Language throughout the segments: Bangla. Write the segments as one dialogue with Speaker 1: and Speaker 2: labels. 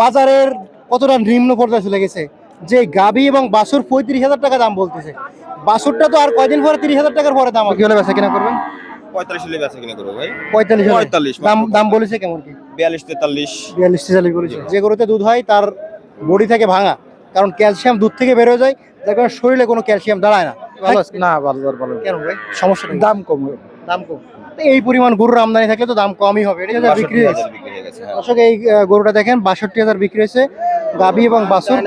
Speaker 1: বাজারের কতটা নিম্ন পর্যায়ে চলে গেছে? যে গাবি এবং বাসুর পঁয়ত্রিশ হাজার টাকা দাম বলতেছে। বাসুরটা তো আর কয়দিন পরে তিরিশ হাজার টাকার পরে দাম কি হলে বেচা কিনা করবেন?
Speaker 2: পঁয়তাল্লিশ হলে বেচা কিনা করব ভাই।
Speaker 1: পঁয়তাল্লিশ
Speaker 2: পঁয়তাল্লিশ,
Speaker 1: দাম দাম বলেছে কেমন কি?
Speaker 2: বিয়াল্লিশ তেতাল্লিশ।
Speaker 1: বিয়াল্লিশ তেতাল্লিশ বলেছে। যে গরুতে দুধ হয় তার বডি থেকে ভাঙা। কারণ ক্যালসিয়াম দুধ থেকে বেরোয় যায় যার কারণে শরীরে কোনো ক্যালসিয়াম দাঁড়ায় না।
Speaker 3: না ভালো ভালো।
Speaker 1: কেন ভাই? সমস্যা
Speaker 3: দাম কম
Speaker 1: দাম কম। এই পরিমাণ গরুর আমদানি থাকলে তো দাম কমই হবে এটা বিক্রি হয়েছে।
Speaker 2: হয়ে।
Speaker 1: দর্শক এই গরুটা দেখেন বাষট্টি হাজার বিক্রি হয়েছে গাবি এবং বাসুর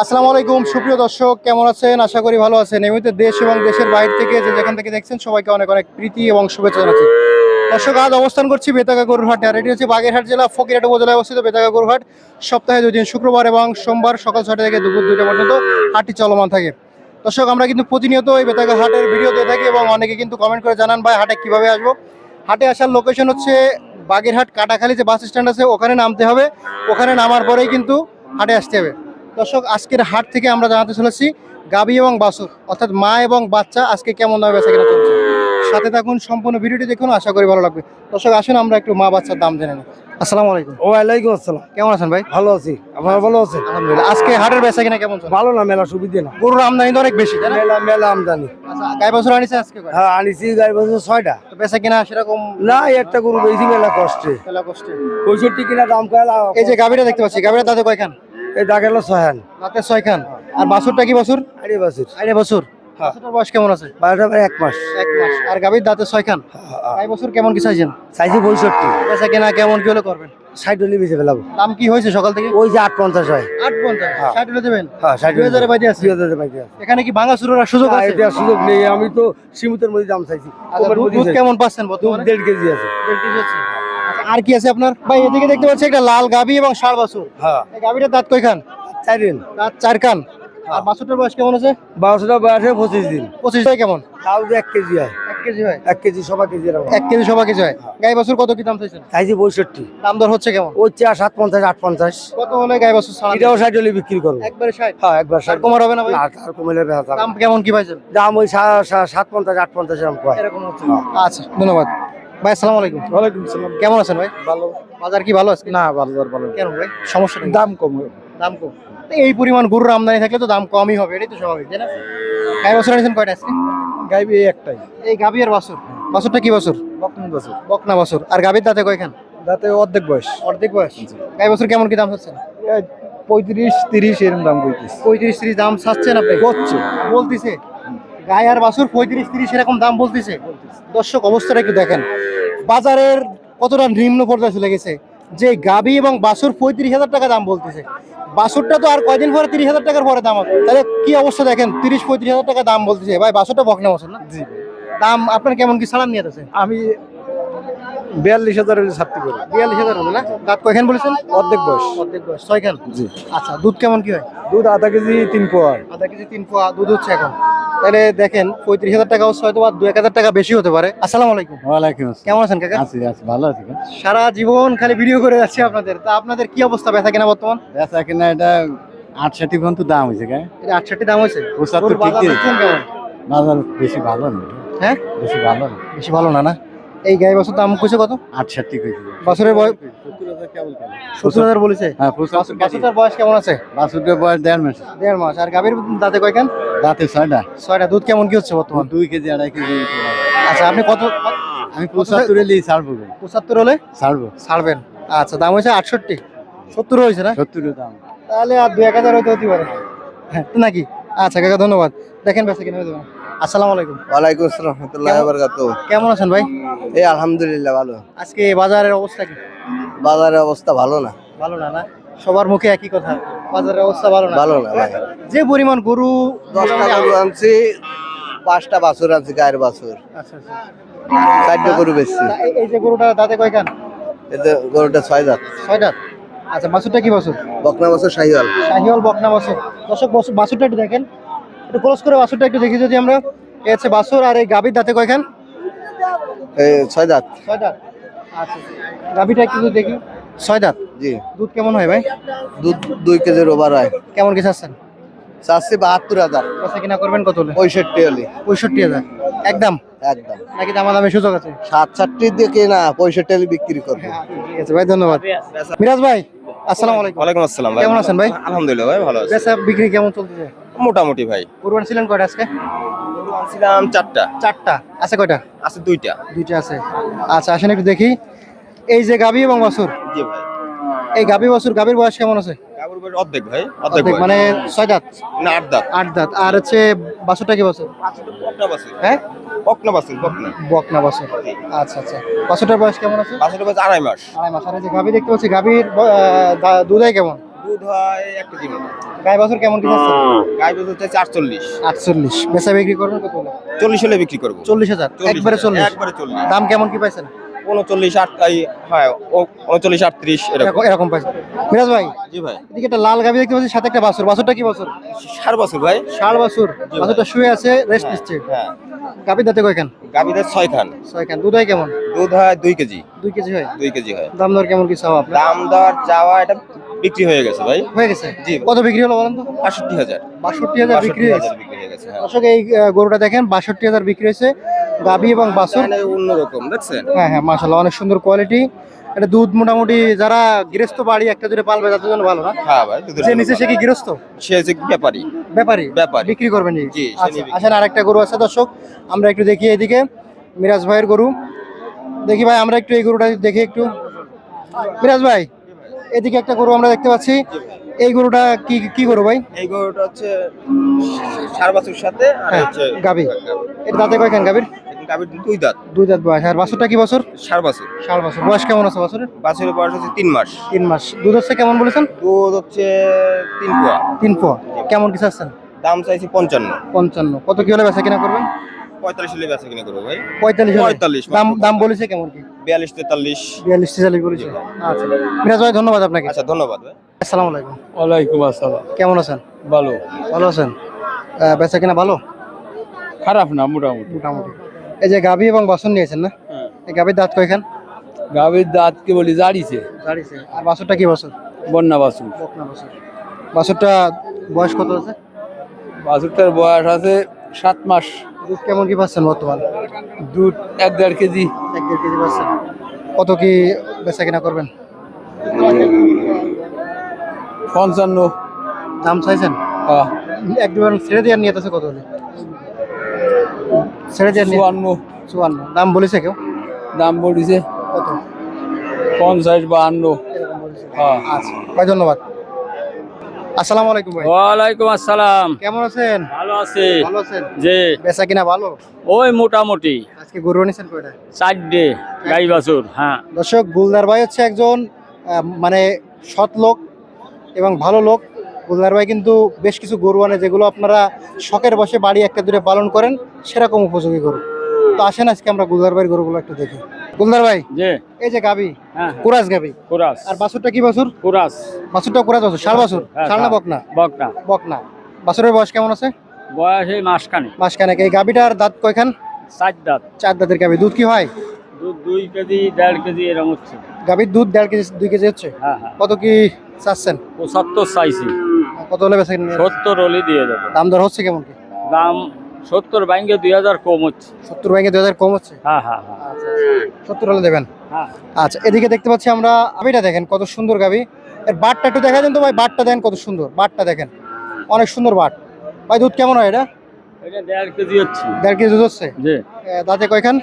Speaker 1: আসসালামু আলাইকুম সুপ্রিয় দর্শক কেমন আছেন? আশা করি ভালো আছেন। এমনিতে দেশ এবং দেশের বাইরে থেকে যে যেখান থেকে দেখছেন সবাইকে অনেক অনেক প্রীতি এবং শুভেচ্ছা জানাচ্ছি। দর্শক আজ অবস্থান করছি বেতাগা গরুরহাটে আর এটি হচ্ছে বাগেরহাট জেলা ফকিরহাট উপজেলায় অবস্থিত বেতাগা গরুরহাট সপ্তাহে দুই দিন শুক্রবার এবং সোমবার সকাল ছটা থেকে দুপুর দুইটা পর্যন্ত হাটটি চলমান থাকে। দর্শক, আমরা কিন্তু প্রতিনিয়ত এই বেতাগা হাটের ভিডিও দিয়ে থাকি এবং অনেকে কিন্তু কমেন্ট করে জানান, ভাই, হাটে কীভাবে আসব? হাটে আসার লোকেশন হচ্ছে বাগেরহাট, কাটাখালী যে বাস স্ট্যান্ড আছে, ওখানে নামতে হবে। ওখানে নামার পরেই কিন্তু হাটে আসতে হবে। দর্শক, আজকের হাট থেকে আমরা জানাতে চলেছি গাবি এবং বাসুর অর্থাৎ মা এবং বাচ্চা আজকে কেমন দামে বেচা কেনা চলছে। সাথে থাকুন, সম্পূর্ণ ভিডিওটি দেখুন, আশা করি ভালো লাগবে। দর্শক, আসুন, আমরা একটু মা বাচ্চার দাম জেনে নিই। আসসালামু আলাইকুম।
Speaker 3: ওয়ালাইকুম আসসালাম।
Speaker 1: কেমন আছেন ভাই?
Speaker 3: ভালো আছি। আপনারা ভালো আছেন?
Speaker 1: আলহামদুলিল্লাহ। আজকে হাটের বেচা কিনা কেমন
Speaker 3: ভালো না মেলা সুবিধে না।
Speaker 1: গরুর আমদানি তো অনেক বেশি
Speaker 3: মেলা মেলা আমদানি।
Speaker 1: আচ্ছা গাই বছর আনিছে আজকে
Speaker 3: হ্যাঁ আনিছি বছর ছয়টা।
Speaker 1: তো বেচা কিনা সেরকম
Speaker 3: না একটা গরু বেশি মেলা কষ্টে।
Speaker 1: মেলা কষ্টে।
Speaker 3: পঁয়ষট্টি কিনা দাম কয়লা
Speaker 1: এই যে দেখতে পাচ্ছি কয়খান?
Speaker 3: এই দাগেলো
Speaker 1: ছয়খান। আর বাছুরটা কি বছর?
Speaker 3: আরে বছর।
Speaker 1: বছর। বয়স কেমন আছে?
Speaker 3: বারোটা পরে এক মাস।
Speaker 1: এক মাস। আর গাবির দাঁতে ছয়খান? আড়াই বছর কেমন কি চাইছেন?
Speaker 3: চাইছি পঁয়ষট্টি।
Speaker 1: বেচা কিনা কেমন কি হলে করবেন?
Speaker 3: ষাট হলে বেঁচে ফেলাবো।
Speaker 1: দাম কি হয়েছে সকাল থেকে?
Speaker 3: ওই যে আট পঞ্চাশ হয়।
Speaker 1: আট পঞ্চাশ। ষাট হলে দেবেন?
Speaker 3: হ্যাঁ ষাট
Speaker 1: দুই হাজারে বাইরে আছে?
Speaker 3: দুই হাজারের বাইরে আছে।
Speaker 1: এখানে কি ভাঙা শুরুর সুযোগ আছে?
Speaker 3: এটা সুযোগ নেই। আমি তো সীমিতের মধ্যে দাম চাইছি।
Speaker 1: আচ্ছা, দুধ। কেমন পাচ্ছেন বর্তমানে?
Speaker 3: দেড় কেজি আছে।
Speaker 1: দেড় কেজি আছে। আচ্ছা, আর কি আছে আপনার? ভাই এদিকে দেখতে পাচ্ছি একটা লাল গাবি এবং ষাড় বাছুর।
Speaker 3: হ্যাঁ।
Speaker 1: এই গাবিটার দাঁত কয়খান?
Speaker 3: চার
Speaker 1: দাঁত চার কান আর বাছুরটার বয়স কেমন আছে?
Speaker 3: বারোশোটা বয়সে পঁচিশ দিন।
Speaker 1: পঁচিশ হয় কেমন?
Speaker 3: তাও যে এক কেজি হয়।
Speaker 1: এক কেজি হয়।
Speaker 3: এক কেজি সবা কেজি
Speaker 1: এক কেজি সবা কেজি হয়। গাই বাছুর কত কি দাম চাইছেন?
Speaker 3: চাইছি পঁয়ষট্টি।
Speaker 1: দাম দর হচ্ছে কেমন?
Speaker 3: ওই চা সাত পঞ্চাশ আট পঞ্চাশ।
Speaker 1: কত হলে গাই বাছুর ছাড়া
Speaker 3: এটাও ষাট হলে বিক্রি করব।
Speaker 1: একবারে ষাট?
Speaker 3: হ্যাঁ একবার
Speaker 1: আর
Speaker 3: ষাট
Speaker 1: কমার হবে না ভাই?
Speaker 3: আর
Speaker 1: দাম কেমন কি পাইছেন
Speaker 3: দাম ওই সাত পঞ্চাশ আট পঞ্চাশ এরকম কয়
Speaker 1: এরকম হচ্ছে। আচ্ছা ধন্যবাদ। ভাই আসসালামু আলাইকুম।
Speaker 3: ওয়ালাইকুম সালাম
Speaker 1: কেমন আছেন ভাই?
Speaker 3: ভালো।
Speaker 1: বাজার কি ভালো আছে?
Speaker 3: না ভালো ভালো।
Speaker 1: কেন ভাই? সমস্যা
Speaker 3: দাম কম।
Speaker 1: দাম কম। তো এই পরিমাণ গরুর আমদানি থাকলে তো দাম কমই হবে এটাই তো স্বাভাবিক তাই না? গাই বছর আনিছেন কয়টা আজকে?
Speaker 3: গাইবে এই একটাই।
Speaker 1: এই গাবি আর বাছুর? বাছুরটা কি বছর?
Speaker 3: বকন বছর।
Speaker 1: বকনা বাছুর। আর গাবির দাঁতে কয়খান?
Speaker 3: যাতে অর্ধেক বয়স।
Speaker 1: অর্ধেক বয়স। গাই বছর কেমন কি দাম চাচ্ছেন
Speaker 3: পঁয়ত্রিশ তিরিশ এরকম দাম কইতেছে।
Speaker 1: পঁয়ত্রিশ তিরিশ দাম চাচ্ছেন আপনি
Speaker 3: করছে
Speaker 1: বলতিছে। গায়ে আর বাছুর পঁয়ত্রিশ তিরিশ এরকম দাম বলতিছে? দর্শক অবস্থাটা একটু দেখেন। বাজারের কতটা নিম্ন পর্যায়ে চলে গেছে? যে গাবি এবং বাছুর পঁয়ত্রিশ হাজার টাকা দাম বলতেছে। বাছুরটা তো আর কয়দিন পরে তিরিশ হাজার টাকার পরে দাম তাহলে কি অবস্থা দেখেন? তিরিশ পঁয়ত্রিশ হাজার টাকা দাম বলতেছে। ভাই বাসুরটা বকনা বাছুর না?
Speaker 3: জি।
Speaker 1: দাম আপনার কেমন কি সালাম নিয়ে আছে?
Speaker 3: আমি বিয়াল্লিশ হাজার হলে ছাড়তে পারি।
Speaker 1: বিয়াল্লিশ হাজার হবে না? দাঁত কয়খান বলেছেন?
Speaker 3: অর্ধেক বয়স।
Speaker 1: অর্ধেক বয়স। ছয়খান?
Speaker 3: জি।
Speaker 1: আচ্ছা দুধ কেমন কি হয়?
Speaker 3: দুধ আধা কেজি তিন পোয়া।
Speaker 1: আধা কেজি তিন পোয়া দুধ হচ্ছে এখন। তাহলে দেখেন পঁয়ত্রিশ হাজার টাকা হয়তো বা দু এক হাজার টাকা বেশি হতে পারে। আসসালামু আলাইকুম।
Speaker 3: ওয়ালাইকুম
Speaker 1: কেমন আছেন কাকা?
Speaker 3: আছি আছি ভালো আছি
Speaker 1: সারা জীবন খালি ভিডিও করে যাচ্ছি আপনাদের। তা আপনাদের কি অবস্থা ব্যথা কেনা বর্তমান?
Speaker 3: ব্যথা কেনা এটা আটষাটি পর্যন্ত দাম হয়েছে কেন
Speaker 1: এটা আটষট্টি দাম হয়েছে? বাজার
Speaker 3: বেশি ভালো না।
Speaker 1: হ্যাঁ?
Speaker 3: বেশি ভালো না।
Speaker 1: বেশি ভালো না না? এই গাই বছর দাম কইছে কত?
Speaker 3: আটষট্টি কেজি।
Speaker 1: বছরের বয়স
Speaker 3: সত্তর হাজার
Speaker 1: সত্তর বলেছে।
Speaker 3: হ্যাঁ
Speaker 1: বাছুরটার বয়স কেমন আছে?
Speaker 3: বাছুরটার বয়স দেড় মাস।
Speaker 1: দেড় মাস। আর গাভীর দাঁতে কয়খান
Speaker 3: রাতে ছয়টা।
Speaker 1: ছয়টা। দুধ কেমন কি হচ্ছে বর্তমান?
Speaker 3: দুই কেজি আড়াই কেজি।
Speaker 1: আচ্ছা আপনি কত
Speaker 3: আমি পঁচাত্তর এলি ছাড়বো।
Speaker 1: পঁচাত্তর হলে?
Speaker 3: ছাড়বো।
Speaker 1: ছাড়বেন। আচ্ছা দাম হয়েছে আটষট্টি। সত্তর হয়েছে না?
Speaker 3: সত্তরের দাম।
Speaker 1: তাহলে আর দু এক হাজার হয়তো হতে পারে। হ্যাঁ নাকি? আচ্ছা কাকা ধন্যবাদ। দেখেন বেঁচে কিনে দেবেন আসসালামু আলাইকুম।
Speaker 2: ওয়ালাইকুম আসসালাম রহমতুল্লাহ বরকাত
Speaker 1: কেমন আছেন ভাই?
Speaker 2: এই আলহামদুলিল্লাহ ভালো।
Speaker 1: আজকে বাজারের অবস্থা কি?
Speaker 2: বাজারের অবস্থা ভালো না।
Speaker 1: ভালো না না? সবার মুখে একই কথা। বাজারের অবস্থা ভালো না?
Speaker 2: ভালো না ভাই।
Speaker 1: যে পরিমাণ গরু
Speaker 2: দশটা গরু আনছি পাঁচটা বাছুর আনছি গায়ের বাছুর।
Speaker 1: আচ্ছা আচ্ছা।
Speaker 2: চারটে গরু বেচছি।
Speaker 1: তা এই- যে গরুটা দাঁতে
Speaker 2: এতে গরুটা ছয় দাঁত।
Speaker 1: ছয়টা আচ্ছা বাছুরটা কি বাছুর?
Speaker 2: বকনা বাছুর শাহিওয়াল।
Speaker 1: শাহিওয়াল বকনা বাছুর। দর্শক বাছুর- বাছুরটা একটু দেখেন। একটু ক্লোজ করে বাছুরটা একটু দেখি যদি আমরা। এ বাছুর আর এই গাভীর দাঁতে কয়খান?
Speaker 2: এই ছয় দাঁত।
Speaker 1: ছয় দাঁত। আচ্ছা গাভীটা একটু দেখি। ছয় দাঁত
Speaker 2: জি।
Speaker 1: দুধ কেমন হয় ভাই?
Speaker 2: দুধ দুই কেজির ওভার হয়।
Speaker 1: কেমন কিছু আসছেন
Speaker 2: চাচ্ছি বাহাত্তর হাজার।
Speaker 1: বেচা কিনা করবেন কত হলে?
Speaker 2: পঁয়ষট্টি হলি।
Speaker 1: পঁয়ষট্টি হাজার। একদম?
Speaker 2: একদম।
Speaker 1: নাকি দামাদামি সুযোগ আছে?
Speaker 2: সাত চারটি দিয়ে না পঁয়ষট্টি হলি বিক্রি করব।
Speaker 1: ঠিক আছে ভাই ধন্যবাদ। মিরাজ ভাই আসসালামু আলাইকুম।
Speaker 4: ওয়ালাইকুম আসসালাম ভাই।
Speaker 1: কেমন আছেন ভাই?
Speaker 4: আলহামদুলিল্লাহ ভাই ভালো আছি।
Speaker 1: বেচা বিক্রি কেমন চলতেছে?
Speaker 4: মোটামুটি ভাই।
Speaker 1: কোরবান ছিলেন কয়টা আজকে?
Speaker 4: আনছিলাম চারটা।
Speaker 1: চারটা। আছে কয়টা?
Speaker 4: আছে দুইটা।
Speaker 1: দুইটা আছে। আচ্ছা আসেন একটু দেখি। এই যে গাবি এবং বাছুর।
Speaker 4: জি ভাই।
Speaker 1: এই গাবি বাছুর গাবির বয়স কেমন আছে?
Speaker 4: কাপড় বয়স অর্ধেক ভাই অর্ধেক
Speaker 1: মানে ছয় দাঁত?
Speaker 4: না আট দাঁত।
Speaker 1: আট দাঁত। আর হচ্ছে বাছুরটা কি বছর?
Speaker 4: বকনা বাসুর
Speaker 1: হ্যাঁ?
Speaker 4: বকনা বাসুর বকনা।
Speaker 1: বকনা বাছুর। আচ্ছা আচ্ছা। বাছুরটার বয়স কেমন আছে?
Speaker 4: বাসুর বয়স আড়াই মাস।
Speaker 1: আড়াই মাস। আর এই যে গাবি দেখতে পাচ্ছি গাবির দুধ কেমন?
Speaker 4: দুধ হয় এক কেজি মতো।
Speaker 1: গাই বাছুর কেমন কি যাচ্ছে?
Speaker 4: গাই দুধ হচ্ছে চারচল্লিশ
Speaker 1: আটচল্লিশ। বেচা বিক্রি করবেন কত হলে?
Speaker 4: চল্লিশ হলে বিক্রি করব।
Speaker 1: চল্লিশ হাজার। একবারে চল্লিশ।
Speaker 4: একবারে চল্লিশ।
Speaker 1: দাম কেমন কি পাইছেন?
Speaker 4: উনচল্লিশ আট এই, হ্যাঁ ও- উনচল্লিশ আটত্রিশ এরকম।
Speaker 1: এরকম এরকম পাইছেন। মিরাজ ভাই
Speaker 4: জি ভাই।
Speaker 1: এদিকে একটা লাল গাবি দেখতে পাচ্ছি সাথে একটা বাছুর। বাছুরটা কি বাছুর?
Speaker 4: ষাট বছর ভাই।
Speaker 1: ষাট বাছুর। বাছুরটা শুয়ে আছে রেস্ট নিচ্ছে।
Speaker 4: হ্যাঁ।
Speaker 1: গাবির দাঁতে কয়খান?
Speaker 4: গাভীদের ছয় খান
Speaker 1: ছয়খান। দুধ হয় কেমন?
Speaker 4: দুধ হয় দুই কেজি।
Speaker 1: দুই কেজি হয়?
Speaker 4: দুই কেজি হয়।
Speaker 1: দাম দর কেমন কি চাও আপনার?
Speaker 4: দাম দর চাওয়া এটা বিক্রি হয়ে গেছে ভাই।
Speaker 1: হয়ে গেছে?
Speaker 4: জি।
Speaker 1: কত বিক্রি হলো বলেন তো?
Speaker 4: বাষট্টি হাজার।
Speaker 1: বাষট্টি হাজার বিক্রি হয়েছে।
Speaker 4: হয়ে হ্যাঁ।
Speaker 1: দর্শক এই গরুটা দেখেন বাষট্টি হাজার বিক্রি হয়েছে। গাবি এবং বাছুর।
Speaker 4: এখানে অন্যরকম দেখছেন?
Speaker 1: হ্যাঁ হ্যাঁ মাশাল্লাহ অনেক সুন্দর কোয়ালিটি। এটা দুধ মোটামুটি যারা গৃহস্থ বাড়ি একটা দূরে পালবে তাদের জন্য ভালো না?
Speaker 4: হ্যাঁ ভাই
Speaker 1: যে নিচে সে কি গৃহস্থ?
Speaker 4: সে হচ্ছে ব্যাপারী।
Speaker 1: ব্যাপারী?
Speaker 4: ব্যাপারী।
Speaker 1: বিক্রি করবেন জি
Speaker 4: জি, সে
Speaker 1: আচ্ছা আসেন আরেকটা গরু আছে দর্শক। আমরা একটু দেখি এদিকে মিরাজ ভাইয়ের গরু। দেখি ভাই আমরা একটু এই গরুটা দেখি একটু। মিরাজ ভাই এদিকে একটা গরু আমরা দেখতে পাচ্ছি। এই গরুটা কি কি গরু ভাই?
Speaker 4: এই গরুটা হচ্ছে সার বাছুর সাথে আর
Speaker 1: হ্যাঁ,
Speaker 4: হচ্ছে
Speaker 1: গাভী। এর দাঁতে কয়খান গাভীর?
Speaker 4: গাভীর দুই দাঁত।
Speaker 1: দুই দাঁত বয়স। আর বাছুরটা কি বছর?
Speaker 4: সার বাছুর
Speaker 1: ষাট বছর বয়স কেমন আছে বাছুরের?
Speaker 4: বাছুরের বয়স হচ্ছে তিন মাস।
Speaker 1: তিন মাস। দুধ হচ্ছে কেমন বলেছেন?
Speaker 4: দুধ হচ্ছে তিন পোয়া।
Speaker 1: তিন পোয়া। কেমন কি চাচ্ছেন?
Speaker 4: দাম চাইছি পঞ্চান্ন।
Speaker 1: পঞ্চান্ন। কত কি হলে বেচা কিনা করবেন?
Speaker 4: পঁয়তাল্লিশ হলে বেচা কিনে করব ভাই।
Speaker 1: পঁয়তাল্লিশ?
Speaker 4: পঁয়তাল্লিশ,
Speaker 1: দাম দাম বলেছে কেমন কি?
Speaker 4: বিয়াল্লিশ তেতাল্লিশ।
Speaker 1: বিয়াল্লিশ ছেচল্লিশ বলেছে। আচ্ছা। মিরাজ ভাই ধন্যবাদ আপনাকে।
Speaker 4: আচ্ছা ধন্যবাদ ভাই।
Speaker 1: আসসালামু আলাইকুম।
Speaker 3: ওয়ালাইকুম আসসালাম।
Speaker 1: কেমন আছেন?
Speaker 3: ভালো।
Speaker 1: ভালো আছেন? বেচা কিনা ভালো?
Speaker 3: খারাপ না মোটামুটি।
Speaker 1: মোটামুটি। এই যে গাভী এবং বাসন নিয়েছেন না? এই গাভীর দাঁত কয়খান?
Speaker 3: গাভীর দাঁতকে বলি জারিছে
Speaker 1: দাঁড়িয়েছে আর বাছরটা কি বছর?
Speaker 3: বন্যা বাসু
Speaker 1: বকনা বছর। বাছরটা বয়স কত আছে?
Speaker 3: বাছুরটার বয়স আছে সাত মাস।
Speaker 1: দুধ কেমন কি পাচ্ছেন বর্তমান?
Speaker 3: দুধ এক দেড় কেজি।
Speaker 1: এক দেড় কেজি পাচ্ছেন। কত কি বেচা কিনা করবেন?
Speaker 3: পঞ্চান্ন।
Speaker 1: দাম চাইছেন?
Speaker 3: আহ,
Speaker 1: একদম ছেড়ে দেওয়ার নিয়ে আছে কত হলে? ছেড়ে দেওয়ার
Speaker 3: চুয়ান্ন।
Speaker 1: চুয়ান্ন। দাম বলেছে কেউ?
Speaker 3: দাম বলিছে।
Speaker 1: কত?
Speaker 3: পঞ্চাশ বাহান্ন।
Speaker 1: বলেছে।
Speaker 3: হ্যাঁ।
Speaker 1: আচ্ছা ভাই ধন্যবাদ। আসসালামু আলাইকুম ভাই।
Speaker 5: ওয়ালাইকুম আসসালাম।
Speaker 1: কেমন আছেন?
Speaker 5: ভালো আছি।
Speaker 1: ভালো আছেন?
Speaker 5: যে
Speaker 1: বেচা কিনা ভালো?
Speaker 5: ওই মোটামুটি।
Speaker 1: আজকে গরু নিয়েছেন কয়টা?
Speaker 5: চারটে গাই বাছুর হ্যাঁ।
Speaker 1: দর্শক গুলদার ভাই হচ্ছে একজন মানে সৎ লোক এবং ভালো লোক। গুলদার ভাই কিন্তু বেশ কিছু গরু আনে যেগুলো আপনারা শখের বসে বাড়ি একটা দূরে পালন করেন সেরকম উপযোগী গরু। তো আসেন আজকে আমরা গুলদার ভাইয়ের গরুগুলো একটু দেখি। গুলদার ভাই?
Speaker 5: যে
Speaker 1: এই যে গাবি।
Speaker 5: হ্যাঁ
Speaker 1: কুরাস গাবি।
Speaker 5: কুরাস।
Speaker 1: আর বাছুরটা কি বাছুর?
Speaker 5: কুরাস।
Speaker 1: বাছুরটা কুরাস বাছুর শাল বাছুর?
Speaker 5: হ্যাঁ,
Speaker 1: শাল। না
Speaker 5: হ্যাঁ।
Speaker 1: বকনা?
Speaker 5: বকনা।
Speaker 1: বকনা। বাছুরের বয়স কেমন আছে?
Speaker 5: বয়স এই মাসখানে
Speaker 1: মাসখানেক। এই গাবিটার দাঁত কয়খান?
Speaker 5: চার দাঁত।
Speaker 1: চার দাঁতের গাবি। দুধ কি হয়?
Speaker 5: দুধ দুই কেজি দেড় কেজি এরকম হচ্ছে।
Speaker 1: গাবির দুধ দেড় কেজি দুই কেজি হচ্ছে?
Speaker 5: হ্যাঁ হ্যাঁ।
Speaker 1: কত কি চাচ্ছেন?
Speaker 5: পঁচাত্তর চাইছি।
Speaker 1: কত হলে কিনে?
Speaker 5: সত্তর হলে দিয়ে দেবো।
Speaker 1: দাম দর হচ্ছে কেমন কি?
Speaker 5: দাম সত্তর ব্যাংকে দুই হাজার কম হচ্ছে।
Speaker 1: সত্তর ব্যাংকে দুই হাজার কম হচ্ছে?
Speaker 5: হ্যাঁ হ্যাঁ হ্যাঁ।
Speaker 1: সত্তর হলে দেবেন?
Speaker 5: হ্যাঁ।
Speaker 1: আচ্ছা এদিকে দেখতে পাচ্ছি আমরা গাবিটা দেখেন কত সুন্দর গাবি। এর বাটটা একটু দেখা দেন তো ভাই বাটটা দেন কত সুন্দর বাটটা দেখেন। অনেক সুন্দর বাট। ভাই দুধ কেমন হয় এটা?
Speaker 5: এটা দেড় কেজি হচ্ছে।
Speaker 1: দেড় কেজি দুধ হচ্ছে? দাঁতে কয়খান?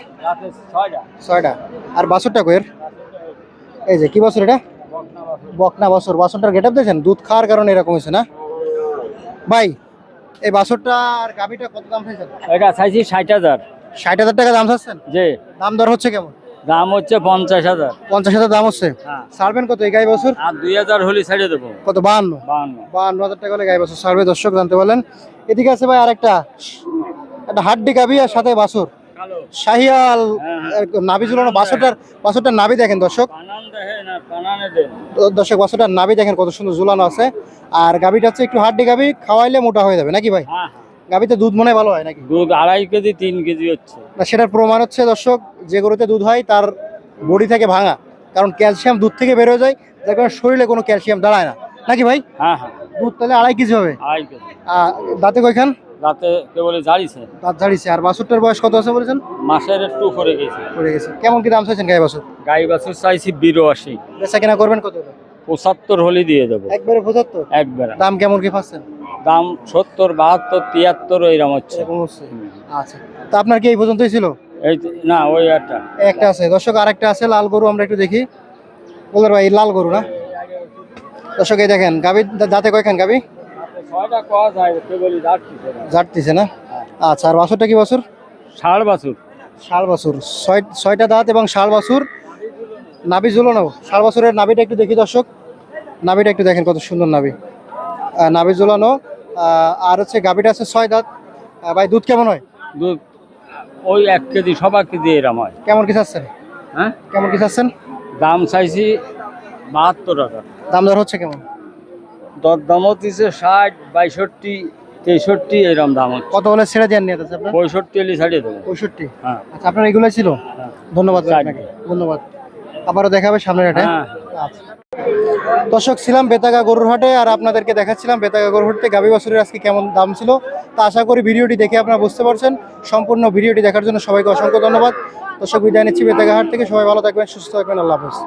Speaker 5: ছয়টা।
Speaker 1: আর বাছরটা কয়ের এই যে কি বছর এটা? বকনা বছর। বাছরটার গেট আপ দেখছেন দুধ খাওয়ার কারণে এরকম হয়েছে না? ভাই এই বাছরটা আর গাবিটা কত দাম চাইছেন?
Speaker 5: এটা চাইছি ষাট হাজার।
Speaker 1: ষাট হাজার টাকা দাম চাচ্ছেন?
Speaker 5: জি।
Speaker 1: দাম দর হচ্ছে কেমন?
Speaker 5: দাম হচ্ছে পঞ্চাশ হাজার।
Speaker 1: পঞ্চাশ হাজার দাম হচ্ছে?
Speaker 5: হ্যাঁ।
Speaker 1: ছাড়বেন কত এই গাই বছর?
Speaker 5: আর দুই হাজার হলে ছেড়ে দেবো।
Speaker 1: কত বাহান্ন?
Speaker 5: বাহান্ন।
Speaker 1: বাহান্ন হাজার টাকা হলে গাই বছর। সার্ভে দর্শক জানতে পারলেন। এদিকে আছে ভাই আরেকটা। একটা হাড্ডি গাবি আর সাথে বাছর। শাহিয়াল
Speaker 5: হ্যাঁ,
Speaker 1: নাভি ঝুলানো বাছরটার বাছরটার নাভি দেখেন দর্শক। দর্শক বাছরটার নাভি দেখেন কত সুন্দর ঝুলানো আছে। আর গাবিটা হচ্ছে একটু হাড্ডি গাবি খাওয়াইলে মোটা হয়ে যাবে নাকি ভাই?
Speaker 5: হ্যাঁ
Speaker 1: গাবিতে দুধ মনে হয় ভালো হয় নাকি?
Speaker 5: দুধ আড়াই কেজি তিন কেজি হচ্ছে।
Speaker 1: না সেটার প্রমাণ হচ্ছে দর্শক যে গরুতে দুধ হয় তার বডি থেকে ভাঙা। কারণ ক্যালসিয়াম দুধ থেকে বের হয়ে যায় যার কারণে শরীরে কোনো ক্যালসিয়াম দাঁড়ায় না। নাকি ভাই?
Speaker 5: হ্যাঁ হ্যাঁ।
Speaker 1: দুধ তাহলে আড়াই কেজি হবে।
Speaker 5: আড়াই কেজি।
Speaker 1: দাঁতে কয়খান?
Speaker 5: রাতে কেবল জাড়িছে
Speaker 1: দাঁত ঝাড়িছে। আর বাছুরটার বয়স কত আছে বলেছেন?
Speaker 5: মাসের একটু পরে গেছে।
Speaker 1: পড়ে গেছে। কেমন কি দাম চাইছেন গাই বাছুর?
Speaker 5: গাই বাছুর চাইছি বিরাশি।
Speaker 1: বেচা কেনা করবেন কত
Speaker 5: পঁচাত্তর হলে দিয়ে দেবো।
Speaker 1: একবারে পঁচাত্তর?
Speaker 5: একবার।
Speaker 1: দাম কেমন কি পাচ্ছেন?
Speaker 5: দাম সত্তর বাহাত্তর তিয়াত্তর এইরকম হচ্ছে।
Speaker 1: আচ্ছা। তা আপনার কি এই পর্যন্তই ছিল?
Speaker 5: এই না ওই একটা।
Speaker 1: একটা আছে। দর্শক আরেকটা আছে লাল গরু আমরা একটু দেখি। বলবার ভাই লাল গরু না? দর্শক এই দেখেন গাবি দাঁতে কয়খান গাবি
Speaker 5: যাচ্ছিছে না?
Speaker 1: না আচ্ছা আর বছরটা কি বছর?
Speaker 5: ষাট বাছুর।
Speaker 1: ষাট বছর। ছয় ছয়টা দাঁত এবং ষাট বছর। নাভি ঝুলানো ষাট বছরের নাভিটা একটু দেখি দর্শক। নাভিটা একটু দেখেন কত সুন্দর নাভি। আহ, নাভি ঝুলানো আর হচ্ছে গাভিটা আছে ছয় দাঁত। ভাই দুধ কেমন হয়?
Speaker 5: দুধ ওই এক কেজি সবা কেজি এরম হয়।
Speaker 1: কেমন কি চাচ্ছেন?
Speaker 5: হ্যাঁ?
Speaker 1: কেমন কি চাচ্ছেন?
Speaker 5: দাম চাইছি বাহাত্তর টাকা
Speaker 1: দাম দর হচ্ছে কেমন?
Speaker 5: দর দামও দিছে ষাট বাইষট্টি তেষট্টি এরম দাম হচ্ছে।
Speaker 1: কত হলে ছেড়ে দেওয়ার নিয়ে আছে আপনার?
Speaker 5: পঁয়ষট্টি হলে ছাড়িয়ে দেবো।
Speaker 1: পঁয়ষট্টি?
Speaker 5: হ্যাঁ।
Speaker 1: আচ্ছা আপনার এগুলোই ছিল?
Speaker 5: হ্যাঁ।
Speaker 1: ধন্যবাদ আপনাকে। ধন্যবাদ। আবারও দেখাবে সামনের হাটে?
Speaker 5: হ্যাঁ।
Speaker 1: আচ্ছা। দর্শক ছিলাম বেতাগা গরুর হাটে আর আপনাদেরকে দেখাচ্ছিলাম বেতাগা গরুর হাটে গাভী বাছুরের আজকে কেমন দাম ছিল। তা আশা করি ভিডিওটি দেখে আপনারা বুঝতে পারছেন। সম্পূর্ণ ভিডিওটি দেখার জন্য সবাইকে অসংখ্য ধন্যবাদ। দর্শক বিদায় নিচ্ছি বেতাগা হাট থেকে। সবাই ভালো থাকবেন সুস্থ থাকবেন। আল্লাহ হাফেজ।